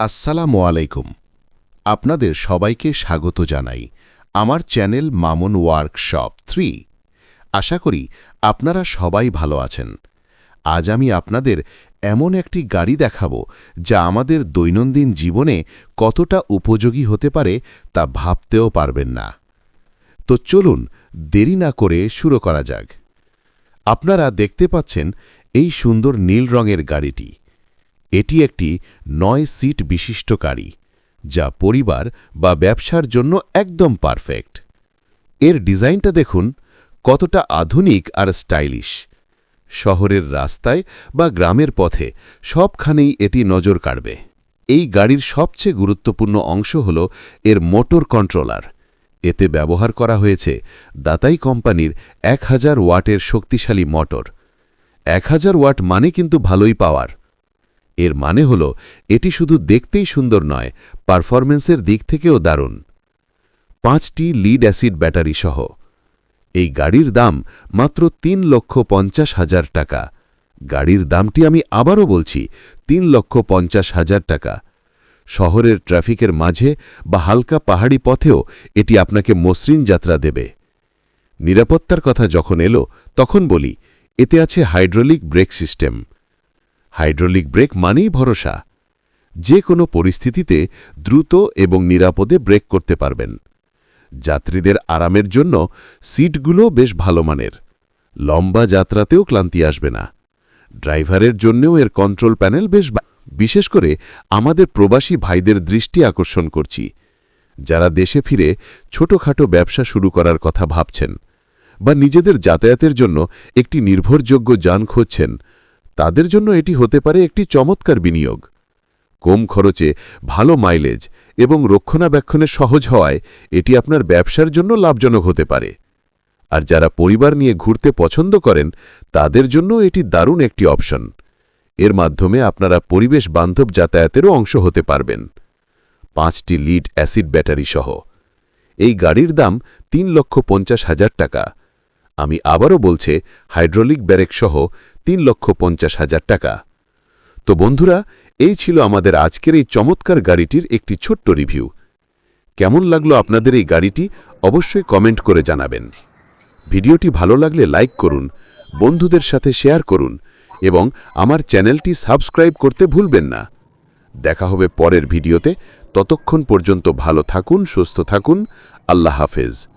আসসালামু আলাইকুম। আপনাদের সবাইকে স্বাগত জানাই আমার চ্যানেল মামুন ওয়ার্কশপ থ্রি। আশা করি আপনারা সবাই ভালো আছেন। আজ আমি আপনাদের এমন একটি গাড়ি দেখাবো যা আমাদের দৈনন্দিন জীবনে কতটা উপযোগী হতে পারে তা ভাবতেও পারবেন না। তো চলুন দেরি না করে শুরু করা যাক। আপনারা দেখতে পাচ্ছেন এই সুন্দর নীল রঙের গাড়িটি। এটি একটি নয় সিট বিশিষ্ট গাড়ি যা পরিবার বা ব্যবসার জন্য একদম পারফেক্ট। এর ডিজাইনটা দেখুন কতটা আধুনিক আর স্টাইলিশ। শহরের রাস্তায় বা গ্রামের পথে সবখানেই এটি নজর কাড়বে। এই গাড়ির সবচেয়ে গুরুত্বপূর্ণ অংশ হল এর মোটর কন্ট্রোলার। এতে ব্যবহার করা হয়েছে দাতাই কোম্পানির এক হাজার ওয়াটের শক্তিশালী মোটর। এক হাজার ওয়াট মানে কিন্তু ভালোই পাওয়ার। এর মানে হল, এটি শুধু দেখতেই সুন্দর নয় পারফরমেন্সের দিক থেকেও দারুণ। পাঁচটি লিড অ্যাসিড ব্যাটারি সহ। এই গাড়ির দাম মাত্র তিন লক্ষ পঞ্চাশ হাজার টাকা। গাড়ির দামটি আমি আবারও বলছি, তিন লক্ষ পঞ্চাশ হাজার টাকা। শহরের ট্রাফিকের মাঝে বা হালকা পাহাড়ি পথেও এটি আপনাকে মসৃণ যাত্রা দেবে। নিরাপত্তার কথা যখন এলো, তখন বলি, এতে আছে hydraulic brake system. Hydraulic brake মানেই ভরসা। যে কোনো পরিস্থিতিতে দ্রুত এবং নিরাপদে ব্রেক করতে পারবেন। যাত্রীদের আরামের জন্য সিটগুলো বেশ ভালো মানের। লম্বা যাত্রাতেও ক্লান্তি আসবে না। ড্রাইভারের জন্যও এর কন্ট্রোল প্যানেল বেশ বিশেষ করে আমাদের প্রবাসী ভাইদের দৃষ্টি আকর্ষণ করছি। যারা দেশে ফিরে ছোটখাটো ব্যবসা শুরু করার কথা ভাবছেন বা নিজেদের যাতায়াতের জন্য একটি নির্ভরযোগ্য যান খুঁজছেন তাদের জন্য এটি হতে পারে একটি চমৎকার বিনিয়োগ। কম খরচে, ভালো মাইলেজ এবং রক্ষণাবেক্ষণে সহজ হওয়ায় এটি আপনার ব্যবসার জন্য লাভজনক হতে পারে। আর যারা পরিবার নিয়ে ঘুরতে পছন্দ করেন, তাদের জন্য এটি দারুণ একটি অপশন। এর মাধ্যমে আপনারা পরিবেশ বান্ধব যাতায়াতেরও অংশ হতে পারবেন। পাঁচটি লিড অ্যাসিড ব্যাটারি সহ। এই গাড়ির দাম তিন লক্ষ পঞ্চাশ হাজার টাকা। আমি আবারও বলছে, হাইড্রোলিক ব্যারেক সহ তিন লক্ষ পঞ্চাশ হাজার টাকা। তো বন্ধুরা, এই ছিল আমাদের আজকের এই চমৎকার গাড়িটির একটি ছোট্ট রিভিউ। কেমন লাগল আপনাদের এই গাড়িটি, অবশ্যই কমেন্ট করে জানাবেন। ভিডিওটি ভালো লাগলে লাইক করুন, বন্ধুদের সাথে শেয়ার করুন, এবং আমার চ্যানেলটি সাবস্ক্রাইব করতে ভুলবেন না। দেখা হবে পরের ভিডিওতে। ততক্ষণ পর্যন্ত ভালো থাকুন, সুস্থ থাকুন। আল্লাহ হাফেজ।